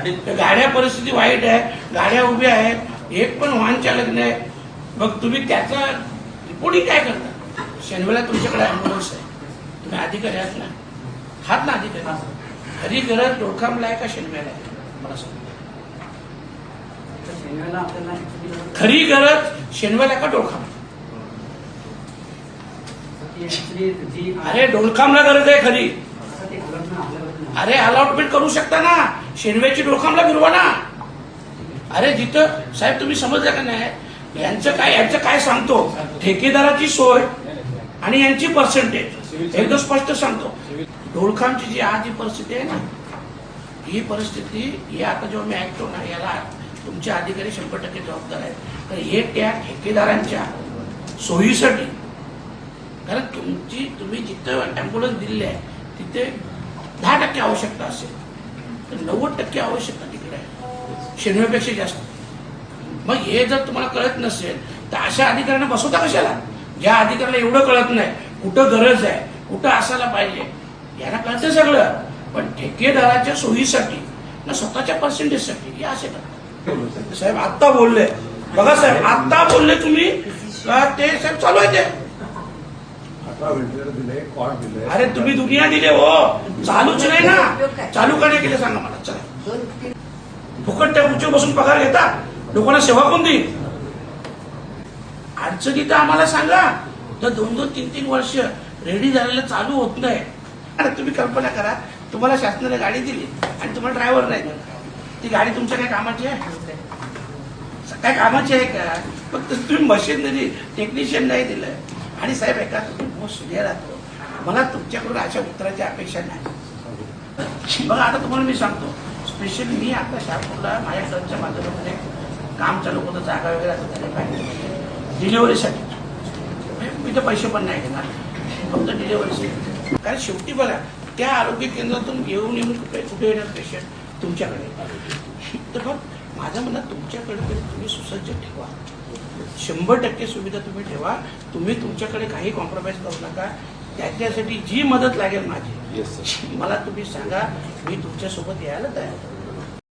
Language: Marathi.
आणि गाड्या परिस्थिती वाईट आहे गाड्या उभ्या आहेत एक पण वाहन चालक नाही. मग तुम्ही त्याचा रिपोर्टिंग काय करता? शनिवारला तुमच्याकडे अँब्युलन्स आहे. तुम्ही अधिकारी आहात ना? हात ना अधिकारी? खरी गरज डोळखामला आहे का शनिवारला आहे मला सांगा. खरी गरज शनिवारला का डोळखाम? अरे डोळखामला गरज आहे खरी. अरे अलॉटमेंट करू शकता ना. शेनवेची डोळखामला फिरवा ना. अरे जिथं साहेब तुम्ही समजलं का नाही? यांचं काय यांचं काय सांगतो? ठेकेदाराची सोय आणि यांची पर्सेंटेज एकदम स्पष्ट सांगतो. डोळखामची जी आज ही परिस्थिती आहे ना ही परिस्थिती ही आता जेव्हा मी ऐकतो ना याला तुमचे अधिकारी शंभर टक्के जबाबदार आहेत. तर हे त्या ठेकेदारांच्या सोयीसाठी कारण तुमची तुम्ही जिथं ॲम्ब्युलन्स दिलेली आहे तिथे दहा टक्के आवश्यकता असेल. तर नव्वद टक्के आवश्यकता तिकडे आहे. शनिवारपेक्षा जास्त. मग हे जर तुम्हाला कळत नसेल तर अशा अधिकाऱ्यांना बसवता कशाला? ज्या अधिकाऱ्याला एवढं कळत नाही. कुठं गरज आहे? कुठं असायला पाहिजे? यांना कळतं सगळं. पण ठेकेदाराच्या सोयीसाठी ना स्वतःच्या पर्सेंटेजसाठी हे असे करतात. साहेब आत्ता बोलले. बघा साहेब आत्ता बोलले तुम्ही ते साहेब चालू आहे ते अठरा व्हेंटिलेटर दिले कॉट दिले अरे तुम्ही दुनिया दिले हो. चालूच नाही ना. चालू का नाही केलं सांगा मला. चला. फुकट त्या खुर्चीवर बसून पगार घेता. लोकांना सेवा कोण देईल? अडचणी तर आम्हाला सांगा. तर दोन दोन तीन तीन वर्ष रेडी झालेलं चालू होत नाही. अरे तुम्ही कल्पना करा. तुम्हाला शासनाने गाडी दिली आणि तुम्हाला ड्रायव्हर नाही ती गाडी तुमच्या काय कामाची आहे? काय कामाची आहे का? फक्त तुम्ही मशीनरी टेक्निशियन नाही दिलं आणि साहेब एका तुम्ही बहुत सिनियर राहतो मला तुमच्याकडून अशा उत्तराची अपेक्षा नाही. बघा आता तुम्हाला मी सांगतो. स्पेशली मी आता शहापूरला माझ्या घरच्या माध्यमातून काम चालू होतं जागा वगैरे असं झाले पाहिजे डिलिव्हरीसाठी मी तर पैसे पण नाही घेणार. फक्त डिलिव्हरीसाठी कारण शेवटी बघा त्या आरोग्य केंद्रातून घेऊन येऊन कुठे कुठे येणार पेशंट तुमच्याकडे. तर मग माझं म्हणणं तुमच्याकडे तरी तुम्ही सुसज्ज ठेवा. शंभर टक्के सुविधा तुम्ही ठेवा. तुम्ही तुमच्याकडे काही कॉम्प्रोमाइज करू नका. त्याच्यासाठी जी मदत लागेल माझी मला तुम्ही सांगा. मी तुमच्यासोबत यायला तयार.